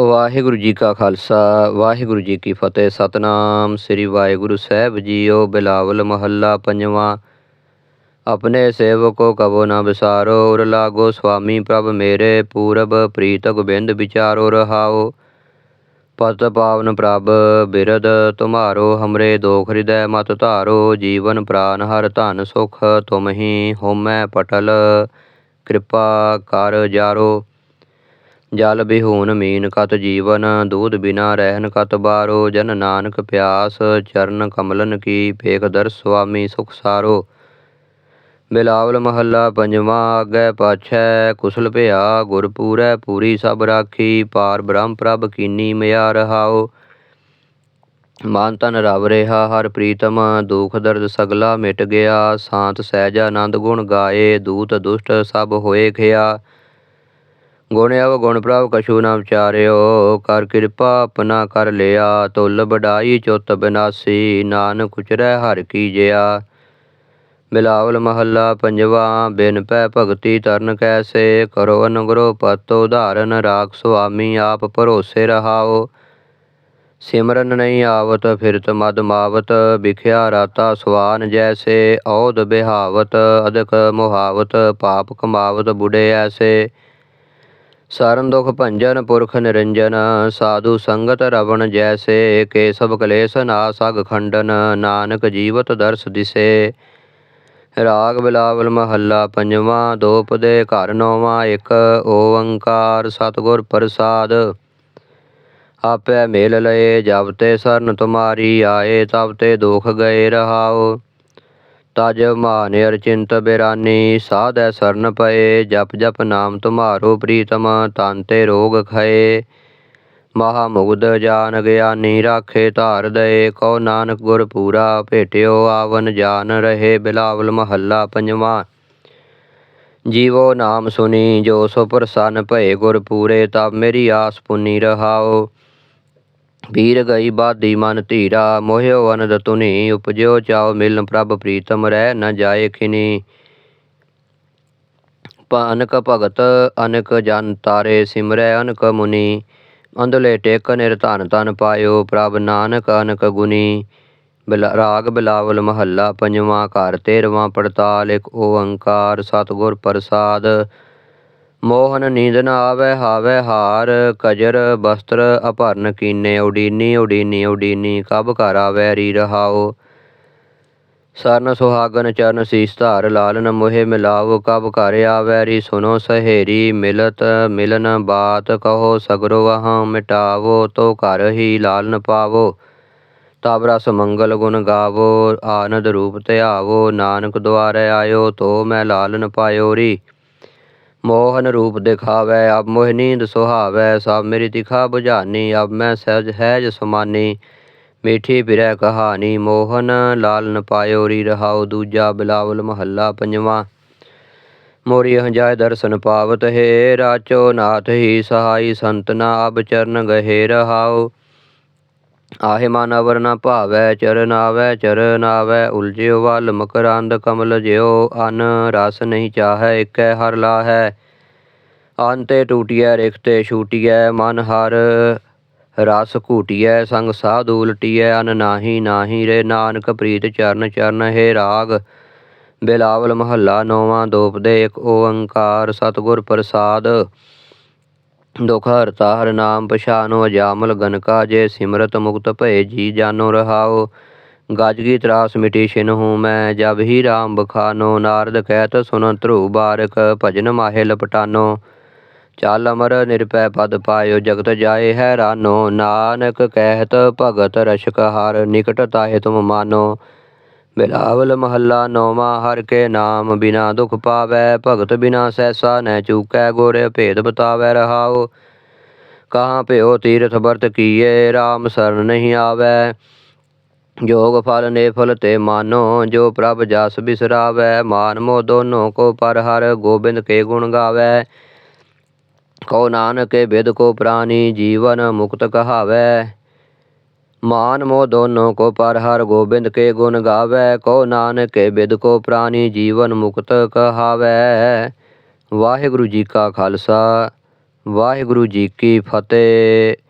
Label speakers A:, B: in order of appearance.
A: ਵਾਹਿਗੁਰੂ ਜੀ ਕਾ ਖਾਲਸਾ, ਵਾਹਿਗੁਰੂ ਜੀ ਕੀ ਫਤਿਹ। ਸਤਨਾਮ ਸ੍ਰੀ ਵਾਹਿਗੁਰੂ ਸਾਹਿਬ ਜੀਓ, ਬਿਲਾਵਲ ਮਹੱਲਾ ਪੰਜਵਾਂ। ਆਪਣੇ ਸੇਵਕੋ ਕਬੋ ਨਾ ਵਿਸਾਰੋ, ਉਰ ਲਾਗੋ ਸੁਆਮੀ ਪ੍ਰਭ ਮੇਰੇ। ਪੂਰਬ ਪ੍ਰੀਤ ਗੋਬਿੰਦ ਵਿਚਾਰੋ ਰਹਾਓ। ਪਤ ਪਾਵਨ ਪ੍ਰਭ ਬਿਰਦ ਤੁਮਾਰੋ, ਹਮਰੇ ਦੋਖ ਹਿਰਦੈ ਮਤ ਧਾਰੋ। ਜੀਵਨ ਪ੍ਰਾਨ ਹਰ ਧਨ ਸੁਖ ਤੁਮ ਹੀ ਹੋਮੈ ਪਟਲ, ਕਿਰਪਾ ਕਰ ਜਾਰੋ। ਜਲ ਬਿਹੂਨ ਮੀਨ ਕਤ ਜੀਵਨ, ਦੂਧ ਬਿਨਾ ਰਹਿਨ ਕਤ ਬਾਰੋ, ਜਨ ਨਾਨਕ ਪਿਆਸ, ਚਰਨ ਕਮਲਨ ਕੀ ਪੇਖ ਦਰ ਸੁਆਮੀ ਸੁਖ ਸਾਰੋ। ਬਿਲਾਵਲ ਮਹੱਲਾ ਪੰਜਵਾਂ ਅਗੈ ਪਾਛੈ, ਕੁਸਲ ਭਿਆ, ਗੁਰ ਪੂਰੀ ਸਭ ਰਾਖੀ, ਪਾਰ ਬ੍ਰਹਮ ਪ੍ਰਭ ਕੀਨੀ ਮਿਆ ਰਹਾਓ ਮਨ ਤਨ ਰਵ ਰਿਹਾ, ਹਰ ਪ੍ਰੀਤਮ, ਦੁਖ ਦਰਦ ਸਗਲਾ ਮਿਟ ਗਿਆ, ਸ਼ਾਂਤ ਸਹਿਜ ਆਨੰਦ ਗੁਣ ਗਾਏ, ਦੂਤ ਦੁਸ਼ਟ ਸਭ ਹੋਏ ਖਿਆ। ਗੁਣ ਅਵ ਗੁਣ ਪ੍ਰਭ ਕਛੂ ਨਾ ਵਿਚਾਰਿਓ ਕਰ ਕਿਰਪਾ ਆਪਣਾ ਕਰ ਲਿਆ, ਤੁਲ ਬਡਾਈ ਚੁੱਤ ਬਿਨਾਸੀ, ਨਾਨਕ ਉਚਰੈ ਹਰ ਕੀ ਜਿਆ। ਬਿਲਾਵਲ ਮਹੱਲਾ ਪੰਜਵਾ, ਬਿਨ ਪੈ ਭਗਤੀ ਤਰਨ ਕੈਸੇ, ਕਰੋ ਅਨੁਗ੍ਰਹ ਪਤ ਉਧਾਰਨ, ਰਾਖ ਸੁਆਮੀ ਆਪ ਭਰੋਸੇ ਰਹਾਓ। ਸਿਮਰਨ ਨਹੀਂ ਆਵਤ, ਫਿਰਤ ਮਦ ਮਾਵਤ, ਵਿਖਿਆ ਰਾਤਾ ਸਵਾਨ ਜੈਸੇ ਔਦ ਬਿਹਾਵਤ ਅਦਕ ਮੁਹਾਵਤ, ਪਾਪ ਕਮਾਵਤ ਬੁੜੇ ਐਸੇ। ਸਰਨ ਦੁਖ ਭੰਜਨ, ਪੁਰਖ ਨਿਰੰਜਨ, ਸਾਧੂ ਸੰਗਤ ਰਵਣ ਜੈਸੇ ਕੇ ਸਭ ਕਲੇਸ਼ ਨਾਸਗ ਖੰਡਨ, ਨਾਨਕ ਜੀਵਤ ਦਰਸ ਦਿਸੇ। ਰਾਗ ਬਿਲਾਵਲ ਮਹੱਲਾ ਪੰਜਵਾਂ ਦੋਪ ਦੇ ਘਰ ਨੌਵਾਂ, ਇੱਕ ਓੰਕਾਰ ਸਤਿਗੁਰ ਪ੍ਰਸਾਦ। ਆਪੇ ਮੇਲ ਲਏ ਜਬ ਤੇ ਸਰਨ ਤੁਮਾਰੀ, ਆਏ ਤਬ ਤੇ ਦੁਖ ਗਏ ਰਹਾਓ ਤਜ ਮਾਨ ਅਰਚਿੰਤ ਬਿਰਾਨੀ ਸਾਧੈ ਸਰਨ ਪਏ, ਜਪ ਜਪ ਨਾਮ ਤੁਮਾਰੋ ਪ੍ਰੀਤਮ, ਤਨ ਤੇ ਰੋਗ ਖਏ। ਮਹਾ ਮੁਗਧ ਜਾਨ ਗਿਆਨੀ ਰਾਖੇ ਧਾਰ ਦਏ, ਕਉ ਨਾਨਕ ਗੁਰ ਪੂਰਾ ਭੇਟਿਓ, ਆਵਨ ਜਾਨ ਰਹੇ ਬਿਲਾਵਲ ਮਹੱਲਾ ਪੰਜਵਾਂ। ਜੀਵੋ ਨਾਮ ਸੁਨੀ, ਜੋ ਸੋ ਪ੍ਰਸੰਨ ਭਏ ਗੁਰ ਪੂਰੇ, ਤਬ ਮੇਰੀ ਆਸ ਪੁਨੀ ਰਹਾਓ। ਵੀਰ ਗਈ ਬਾਦੀ ਮਨ ਧੀਰਾ, ਮੋਹਿਓ ਅਨੰਦ ਤੁਨੀ ਉਪਜਿਓ ਚਾਉ ਮਿਲਨ ਪ੍ਰਭ ਪ੍ਰੀਤਮ ਰਹਿ ਨ ਜਾਏ ਖਿਨੀ। ਅਨਕ ਭਗਤ, ਅਨਕ ਜਨ ਤਾਰੇ ਸਿਮਰੈ ਅਨਕ ਮੁਨੀ। ਅੰਦਲੇ ਟੇਕ ਨਿਰਧਨ ਤਨ ਪਾਇਓ ਪ੍ਰਭ ਨਾਨਕ ਅਨਕ ਗੁਨੀ। ਰਾਗ ਬਿਲਾਵਲ ਮਹੱਲਾ ਪੰਜਵਾਂ ਘਰ ਤੇਰਵਾਂ ਪੜਤਾਲ, ਇੱਕ ਓੰਕਾਰ ਸਤਿਗੁਰ ਪ੍ਰਸਾਦ। ਮੋਹਨ ਨੀਂਦ ਨ ਆਵੈ, ਹਾਵੈ ਹਾਰ, ਕਜਰ, ਬਸਤਰ ਅਭਰਨ ਕੀਨੇ, ਉਡੀਨੀ ਉਡੀਨੀ ਉਡੀਨੀ, ਕਬ ਘਰ ਆਵੈ ਰੀ ਰਹਾਓ। ਸਰਨ ਸੁਹਾਗਨ ਚਰਨ ਸੀਸ ਧਾਰ, ਲਾਲਨ ਮੋਹਿ ਮਿਲਾਵ ਕਬ ਘਰ ਆਵੈ ਰੀ ਸੁਨੋ ਸਹੇਰੀ, ਮਿਲਤ ਮਿਲਨ ਬਾਤ ਕਹੋ, ਸਗਰੋ ਵਹਾਂ ਮਿਟਾਵੋ, ਤੋ ਘਰ ਹੀ ਲਾਲਨ ਪਾਵੋ। ਤਬ ਰਸ ਮੰਗਲ ਗੁਣ ਗਾਵੋ, ਆਨੰਦ ਰੂਪ ਧਿਆਵੋ, ਨਾਨਕ ਦੁਆਰੇ ਆਇਓ, ਤੋ ਮੈਂ ਲਾਲਨ ਪਾਇਓ ਰੀ। ਮੋਹਨ ਰੂਪ ਦਿਖਾਵੈ, ਅਬ ਮੋਹ ਨੀਂਦ ਸੁਹਾਵੈ, ਸਭ ਮੇਰੀ ਤਿਖਾ ਬੁਝਾਨੀ, ਅਬ ਮੈਂ ਸਹਿਜ ਹੈਜ ਸਮਾਨੀ। ਮੀਠੀ ਬਿਰੈ ਕਹਾਣੀ, ਮੋਹਨ ਲਾਲਨ ਪਾਇਓ, ਰੀ ਰਹਾਉ ਦੂਜਾ ਬਿਲਾਵਲ ਮਹੱਲਾ ਪੰਜਵਾਂ। ਮੋਰੀ ਹੰਜਾਇ ਦਰਸ਼ਨ ਪਾਵਤ ਹੈ ਰਾਚੋ ਨਾਥ ਹੀ ਸਹਾਈ ਸੰਤਨਾ ਅਬ ਚਰਨ ਗਹੇ ਰਹਾਉ ਆਹੇ ਮਨ ਅਵਰ ਨ ਭਾਵੈ, ਚਰਨ ਆਵੈ ਚਰਨ ਆਵੈ, ਉਲਝਿਓ ਵਲ ਮਕਰੰਦ ਕਮਲ ਜਿਉ, ਅਨ ਰਸ ਨਹੀਂ ਚਾਹੈ, ਇਕੈ ਹਰ ਲਾਹੈ। ਅੰਤੇ ਟੂਟੀਐ ਰਿਖਤੇ ਛੂਟੀਐ, ਮਨ ਹਰ ਰਸ ਘੂਟੀਐ, ਸੰਗ ਸਾਧੂ ਉਲਟੀਐ, ਅਨ ਨਾਹੀ ਨਾਹੀ ਰੇ, ਨਾਨਕ ਪ੍ਰੀਤ ਚਰਨ ਚਰਨ ਹੈ ਰਾਗ। ਬਿਲਾਵਲ ਮਹੱਲਾ ਨੌਵਾਂ, ਦੋਪਦੇ ਇੱਕ ਓੰਕਾਰ ਸਤਿਗੁਰ ਪ੍ਰਸਾਦ। ਦੁਖ ਹਰਤਾ, ਹਰ ਨਾਮ ਪਛਾਨੋ, ਅਜਾਮਲ ਗਨਕਾ ਜੇ ਸਿਮਰਤ ਮੁਕਤ ਭਏ, ਜੀ ਜਾਨੋ ਰਹਾਓ। ਗਜ ਕੀ ਤਰਾਸ ਮਿਟੀ ਛਿਨ ਹੂੰ ਮੈਂ, ਜਬ ਹੀ ਰਾਮ ਬਖਾਨੋ, ਨਾਰਦ ਕਹਿਤ ਸੁਨ ਧਰੂ ਬਾਰਕ, ਭਜਨ ਮਾਹੇ ਲਪਟਾਨੋ। ਚੱਲ ਅਮਰ ਨਿਰਪੈ ਪਦ ਪਾਇਓ, ਜਗਤ ਜਾਏ ਹੈਰਾਨੋ। ਨਾਨਕ ਕਹਿਤ ਭਗਤ ਰਸ਼ਕ ਹਰ, ਨਿਕਟ ਤਾਹੇ ਤੁਮ ਮਾਨੋ। ਬਿਲਾਵਲ ਮਹੱਲਾ ਨੌਵਾਂ, ਹਰ ਕੇ ਨਾਮ ਬਿਨਾ ਦੁਖ ਪਾਵੈ, ਭਗਤ ਬਿਨਾ ਸੈਸਾ ਨੈ ਚੂਕੈ, ਗੋਰੇ ਭੇਦ ਬਤਾਵੈ ਰਹਾਓ ਕਹਾਂ ਭਿਓ ਤੀਰਥ ਵਰਤ ਕੀਏ RAM ਸਰਨ ਨਹੀਂ ਆਵੈ। ਜੋਗ ਫਲ ਨੇ ਫਲ ਤੇ ਮਾਨੋ, ਜੋ ਪ੍ਰਭ ਜਸ ਬਿਸਰਾਵੈ, ਮਾਨ ਮੋ ਦੋਨੋਂ ਕੋ ਪਰ ਹਰ ਗੋਬਿੰਦ ਕੇ ਗੁਣ ਗਾਵੈ। ਕੋ ਨਾਨਕ ਬਿਦ ਕੋ ਪ੍ਰਾਨੀ ਜੀਵਨ ਮੁਕਤ ਕਹਾਵੈ। ਮਾਨ ਮੋ ਦੋਨੋਂ ਕੋ ਪਰ ਹਰ ਗੋਬਿੰਦ ਕੇ ਗੁਣ ਗਾਵੈ ਕਉ ਨਾਨਕ ਬਿਦ ਕੋ ਪ੍ਰਾਨੀ ਜੀਵਨ ਮੁਕਤ ਕਹਾਵੈ। ਵਾਹਿਗੁਰੂ ਜੀ ਕਾ ਖਾਲਸਾ, ਵਾਹਿਗੁਰੂ ਜੀ ਕੀ ਫਤਿਹ।